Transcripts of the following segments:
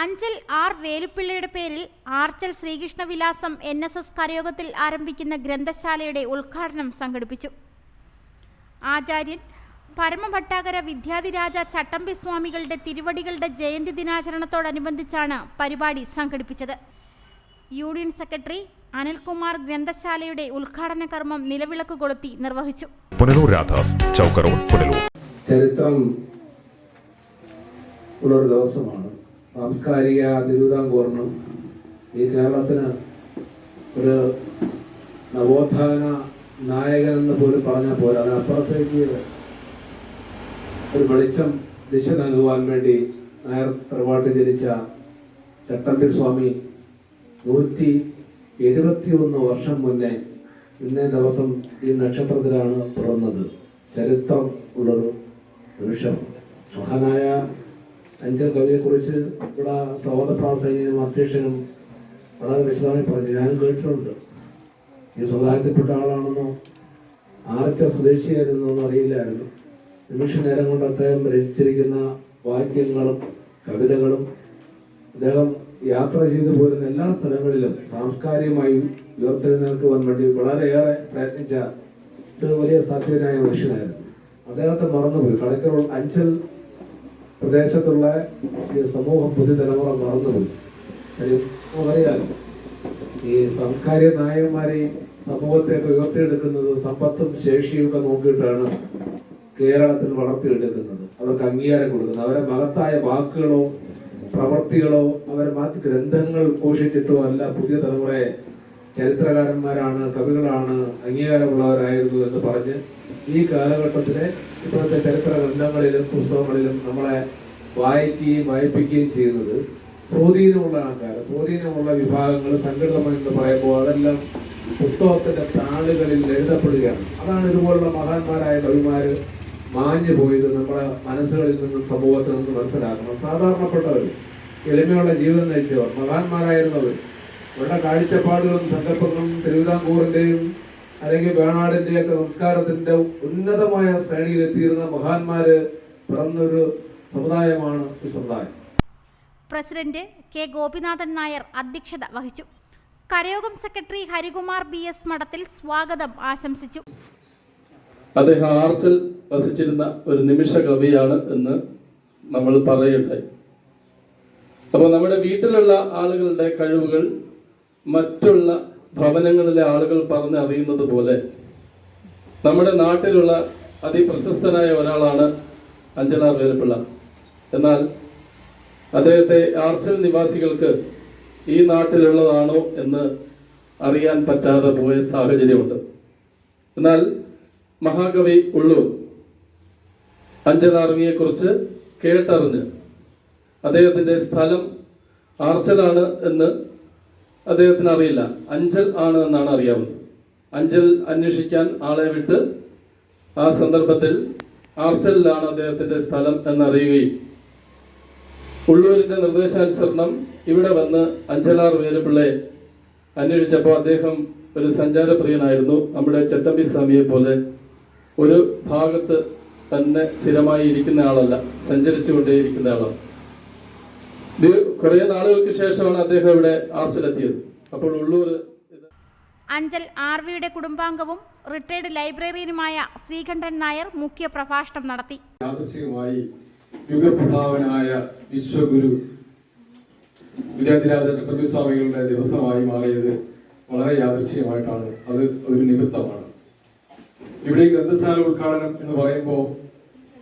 Anchal R വേലുപ്പിള്ളയുടെ പേരിൽ Archal Sreekrishnavilasam N S S കരയോഗത്തിൽ ആരംഭിക്കുന്ന ഗ്രന്ഥശാലയുടെ ഉദ്ഘാടനം സംഘടിപ്പിച്ചു. ആചാര്യൻ പരമഭട്ടാകര വിദ്യാധിരാജ ചട്ടമ്പി സ്വാമികളുടെ തിരുവടികളുടെ ജയന്തി ദിനാചരണത്തോടനുബന്ധിച്ചാണ് പരിപാടി സംഘടിപ്പിച്ചത്. യൂണിയൻ സെക്രട്ടറി അനിൽകുമാർ ഗ്രന്ഥശാലയുടെ ഉദ്ഘാടന കർമ്മം നിലവിളക്ക് കൊളുത്തി നിർവഹിച്ചു. ചരിത്രം ഉള്ളൊരു ദിവസമാണ്. സാംസ്കാരിക തിരുവിതാംകൂറിനും ഈ കേരളത്തിന് ഒരു നവോത്ഥാന നായകൻ എന്ന് പോലും പറഞ്ഞാൽ പോരാ. അതിനപ്പുറത്തേക്ക് ഒരു വെളിച്ചം ദിശ നൽകുവാൻ വേണ്ടി നായർ തറവാട്ടിൽ ജനിച്ച ചട്ടമ്പി സ്വാമി നൂറ്റി എഴുപത്തിയൊന്ന് വർഷം മുന്നേ ഇന്നേ ദിവസം ഈ നക്ഷത്രത്തിലാണ് പിറന്നത്. ചരിത്രം ഉള്ളൊരു നിമിഷം മഹാനായ അഞ്ചൽ കവിയെക്കുറിച്ച് ഇവിടെ സഹോദരപ്രാസംഗികനും അധ്യക്ഷനും വളരെ വിശദമായി പറഞ്ഞു. ഞാനും കേട്ടിട്ടുണ്ട്. ഈ സമുദായത്തിൽപ്പെട്ട ആളാണെന്നോ ആരൊക്കെ സ്വദേശിയായിരുന്നു എന്ന് അറിയില്ലായിരുന്നു. നിമിഷ നേരം കൊണ്ട് അദ്ദേഹം രചിച്ചിരിക്കുന്ന വാക്യങ്ങളും കവിതകളും അദ്ദേഹം യാത്ര ചെയ്തു പോരുന്ന എല്ലാ സ്ഥലങ്ങളിലും സാംസ്കാരികമായി ഉയർത്തെഴുന്നേൽക്കുവാൻ വേണ്ടി വളരെയേറെ പ്രയത്നിച്ച ഒരു വലിയ സാധ്യനായ മനുഷ്യനായിരുന്നു. അദ്ദേഹത്തെ മറന്നുപോയി. കളക്ടർ അഞ്ചൽ പ്രദേശത്തുള്ള ഈ സമൂഹം പുതുതലമുറ കാര്യം നമുക്കറിയാലോ ഈ സാംസ്കാരിക നായകന്മാരെ സമൂഹത്തെയൊക്കെ ഉയർത്തിയെടുക്കുന്നത് സമ്പത്തും ശേഷിയും ഒക്കെ നോക്കിയിട്ടാണ് കേരളത്തിൽ വളർത്തിയെടുക്കുന്നത്. അവർക്ക് അംഗീകാരം കൊടുക്കുന്നത്. അവരെ മഹത്തായ വാക്കുകളോ പ്രവൃത്തികളോ അവരെ മറ്റ് ഗ്രന്ഥങ്ങൾ പോഷിച്ചിട്ടോ അല്ല പുതിയ തലമുറയെ ചരിത്രകാരന്മാരാണ് കവികളാണ് അംഗീകാരമുള്ളവരായിരുന്നു എന്ന് പറഞ്ഞ് ഈ കാലഘട്ടത്തിലെ ഇപ്പോഴത്തെ ചരിത്ര ഗ്രന്ഥങ്ങളിലും പുസ്തകങ്ങളിലും നമ്മളെ വായിക്കുകയും വായിപ്പിക്കുകയും ചെയ്യുന്നത് സ്വാധീനമുള്ള ആൾക്കാർ സ്വാധീനമുള്ള വിഭാഗങ്ങൾ സംഘടന എന്ന് പറയുമ്പോൾ അതെല്ലാം പുസ്തകത്തിന്റെ താളുകളിൽ എഴുതപ്പെടുകയാണ്. അതാണ് ഇതുപോലുള്ള മഹാന്മാരായ കവിമാര് മാഞ്ഞു പോയത് നമ്മുടെ മനസ്സുകളിൽ നിന്നും സമൂഹത്തിൽ നിന്ന് മനസ്സിലാക്കണം സാധാരണപ്പെട്ടവർ എളിമയുള്ള ജീവിതം നയിച്ചവർ മഹാന്മാരായിരുന്നവർ അവരുടെ കാഴ്ചപ്പാടുകളും സങ്കല്പങ്ങളും തിരുവിതാംകൂറിന്റെയും അല്ലെങ്കിൽ വേണാടിന്റെ ഒക്കെ സംസ്കാരത്തിന്റെ ഉന്നതമായ ശ്രേണിയിൽ എത്തിയിരുന്ന മഹാന്മാര് പിറന്നൊരു സമുദായമാണ് ഈ സമുദായം. പ്രസിഡന്റ് കെ ഗോപിനാഥൻ നായർ അധ്യക്ഷത വഹിച്ചു. കരയോഗം സെക്രട്ടറി ഹരികുമാർ ബി എസ് മഠത്തിൽ സ്വാഗതം ആശംസിച്ചു. അദ്ദേഹം ആർച്ചിൽ വസിച്ചിരുന്ന ഒരു നിമിഷ കവിയാണ് എന്ന് നമ്മൾ പറയുണ്ടായി. അപ്പോൾ നമ്മുടെ വീട്ടിലുള്ള ആളുകളുടെ കഴിവുകൾ മറ്റുള്ള ഭവനങ്ങളിലെ ആളുകൾ പറഞ്ഞ് അറിയുന്നത് പോലെ നമ്മുടെ നാട്ടിലുള്ള അതിപ്രശസ്തനായ ഒരാളാണ് അഞ്ചലാർ വേലപ്പിള്ള എന്നാൽ അദ്ദേഹത്തെ ആർച്ചൽ നിവാസികൾക്ക് ഈ നാട്ടിലുള്ളതാണോ എന്ന് അറിയാൻ പറ്റാതെ പോയ സാഹചര്യമുണ്ട്. എന്നാൽ മഹാകവി ഉള്ളൂർ കുറിച്ച് കേട്ടറിഞ്ഞ് അദ്ദേഹത്തിന്റെ സ്ഥലം ആർച്ചലാണ് എന്ന് അദ്ദേഹത്തിന് അറിയില്ല. അഞ്ചൽ ആണ് എന്നാണ് അറിയാവുന്നത്. അഞ്ചൽ അന്വേഷിക്കാൻ ആളെ വിട്ട് ആ സന്ദർഭത്തിൽ ആർച്ചലിലാണ് അദ്ദേഹത്തിന്റെ സ്ഥലം എന്നറിയുകയും ഉള്ളൂരിന്റെ നിർദ്ദേശാനുസരണം ഇവിടെ വന്ന് അഞ്ചലാർ വേലുപിള്ളയെ അന്വേഷിച്ചപ്പോൾ അദ്ദേഹം ഒരു സഞ്ചാരപ്രിയനായിരുന്നു. നമ്മുടെ ചട്ടമ്പി സ്വാമിയെ പോലെ ഒരു ഭാഗത്ത് തന്നെ സ്ഥിരമായി ഇരിക്കുന്ന ആളല്ല സഞ്ചരിച്ചുകൊണ്ടേയിരിക്കുന്ന ആളാണ്. കുറെ നാളുകൾക്ക് ശേഷമാണ് അദ്ദേഹം ഇവിടെ ആർച്ചിലെത്തിയത്. അപ്പോൾ ഉള്ളൂർ അഞ്ചൽ ആർ വിയുടെ കുടുംബാംഗവും റിട്ടയർഡ് ലൈബ്രറിയനുമായ ശ്രീകണ്ഠൻ നായർ മുഖ്യ പ്രഭാഷണം നടത്തി. യാദൃശികമായി യുഗപ്രഭാവനായ വിശ്വഗുരു വിദ്യാധിരാജ സ്വാമികളുടെ ദിവസമായി മാറിയത് വളരെ യാദൃച്ഛികമായിട്ടാണ് അത് ഒരു നിമിത്തമാണ്. ഇവിടെ ഗ്രന്ഥശാല ഉദ്ഘാടനം എന്ന് പറയുമ്പോൾ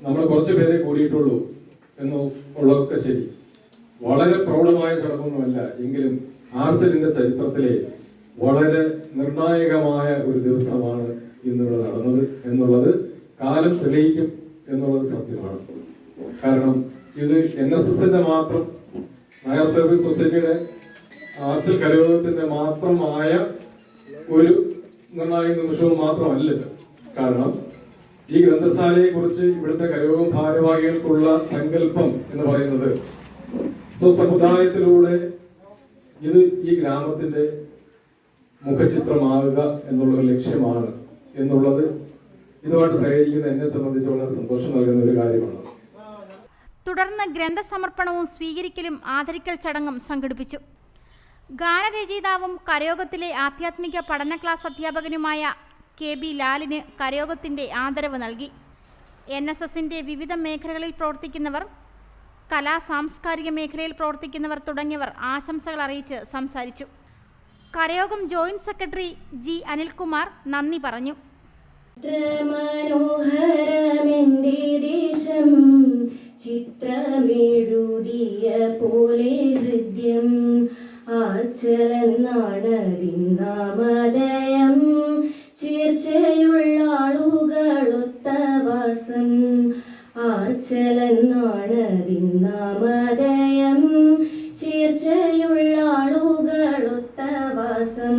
നമ്മൾ കുറച്ച് പേരെ കൂടിയിട്ടുള്ളൂ എന്ന് ഉള്ളതൊക്കെ ശരി. വളരെ പ്രൗഢമായ ചടങ്ങൊന്നുമല്ല എങ്കിലും ആർച്ചലിന്റെ ചരിത്രത്തിലെ വളരെ നിർണായകമായ ഒരു ദിവസമാണ് ഇന്നിവിടെ നടന്നത് എന്നുള്ളത് കാലം തെളിയിക്കും എന്നുള്ളത് സത്യമാണ്. കാരണം ഇത് എൻ എസ് എസിന്റെ മാത്രം നയർ സർവീസ് സൊസൈറ്റിയുടെ ആർച്ചൽ കരയോഗത്തിന്റെ മാത്രമായ ഒരു നിർണായക നിമിഷവും മാത്രമല്ല. കാരണം ഈ ഗ്രന്ഥശാലയെ കുറിച്ച് ഇവിടുത്തെ കരയോഗം ഭാരവാഹികൾക്കുള്ള സങ്കല്പം എന്ന് പറയുന്നത് സ്വസമുദായത്തിലൂടെ ഇത് ഈ ഗ്രാമത്തിന്റെ മുഖചിത്രമാകുക എന്നുള്ള ലക്ഷ്യമാണ് എന്നുള്ളത് ഇതുമായിട്ട് സഹകരിക്കുന്ന എന്നെ സംബന്ധിച്ച് വളരെ സന്തോഷം നൽകുന്ന ഒരു കാര്യമാണ്. തുടർന്ന് ഗ്രന്ഥസമർപ്പണവും സ്വീകരിക്കലും ആദരിക്കൽ ചടങ്ങും സംഘടിപ്പിച്ചു. ഗാനരചയിതാവും കരയോഗത്തിലെ ആധ്യാത്മിക പഠന ക്ലാസ് അധ്യാപകനുമായ കെ ബി ലാലിന് കരയോഗത്തിന്റെ ആദരവ് നൽകി. എൻ എസ് വിവിധ മേഖലകളിൽ പ്രവർത്തിക്കുന്നവർ കലാ സാംസ്കാരിക മേഖലയിൽ പ്രവർത്തിക്കുന്നവർ തുടങ്ങിയവർ ആശംസകൾ അറിയിച്ച് സംസാരിച്ചു. കരയോഗം ജോയിന്റ് സെക്രട്ടറി ജി അനിൽകുമാർ നന്ദി പറഞ്ഞു. ദേശം ചിത്രമെഴുതിയ പോലെ ഹൃദ്യം ആച്ചലെന്നാണതിന്നാമദയം ചേർച്ചയുള്ള ആളുകളൊത്ത വാസം ആർച്ചലെന്നാണതിന്നാമദയം ചേർച്ചയുള്ള ആളുകളൊത്ത വാസം.